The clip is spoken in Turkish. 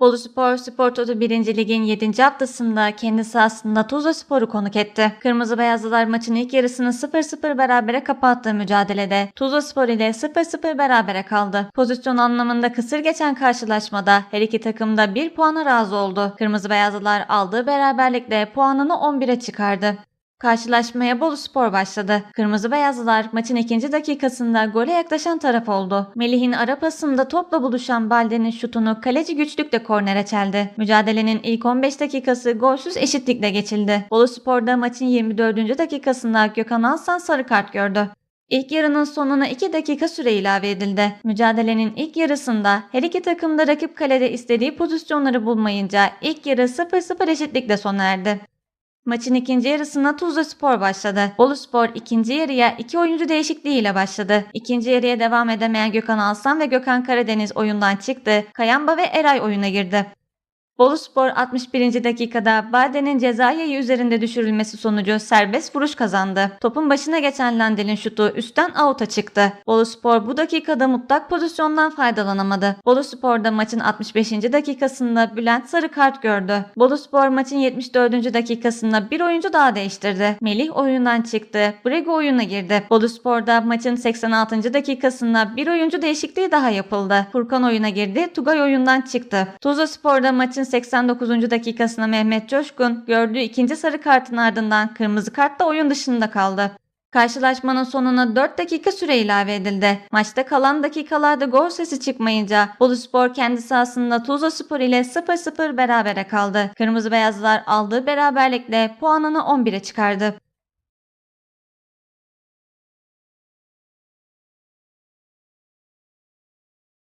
Bolu Spor, Spor Toto 1. Lig'in 7. haftasında kendi sahasında Tuzla Spor'u konuk etti. Kırmızı Beyazlılar maçın ilk yarısını 0-0 berabere kapattığı mücadelede Tuzla Spor ile 0-0 berabere kaldı. Pozisyon anlamında kısır geçen karşılaşmada her iki takım da 1 puana razı oldu. Kırmızı Beyazlılar aldığı beraberlikle puanını 11'e çıkardı. Karşılaşmaya Bolu Spor başladı. Kırmızı Beyazlılar maçın ikinci dakikasında gole yaklaşan taraf oldu. Melih'in ara pasında topla buluşan Balde'nin şutunu kaleci güçlükle kornere çeldi. Mücadelenin ilk 15 dakikası golsüz eşitlikle geçildi. Bolu Spor'da maçın 24. dakikasında Gökhan Alsan sarı kart gördü. İlk yarının sonuna 2 dakika süre ilave edildi. Mücadelenin ilk yarısında her iki takım rakip kalede istediği pozisyonları bulmayınca ilk yarı 0-0 eşitlikle sona erdi. Maçın ikinci yarısına Tuzla Spor başladı. Bolu Spor ikinci yarıya iki oyuncu değişikliğiyle başladı. İkinci yarıya devam edemeyen Gökhan Alsan ve Gökhan Karadeniz oyundan çıktı. Kayamba ve Eray oyuna girdi. Bolu Spor 61. dakikada Bade'nin ceza yayı üzerinde düşürülmesi sonucu serbest vuruş kazandı. Topun başına geçen Landel'in şutu üstten avuta çıktı. Bolu Spor bu dakikada mutlak pozisyondan faydalanamadı. Bolu Spor'da maçın 65. dakikasında Bülent sarı kart gördü. Bolu Spor maçın 74. dakikasında bir oyuncu daha değiştirdi. Melih oyundan çıktı. Brego oyuna girdi. Bolu Spor'da maçın 86. dakikasında bir oyuncu değişikliği daha yapıldı. Furkan oyuna girdi. Tugay oyundan çıktı. Tuzla Spor'da maçın 89. dakikasında Mehmet Coşkun gördüğü ikinci sarı kartın ardından kırmızı kartla oyun dışında kaldı. Karşılaşmanın sonuna 4 dakika süre ilave edildi. Maçta kalan dakikalarda gol sesi çıkmayınca Boluspor kendi sahasında Tuzla Spor ile 0-0 berabere kaldı. Kırmızı Beyazlılar aldığı beraberlikle puanını 11'e çıkardı.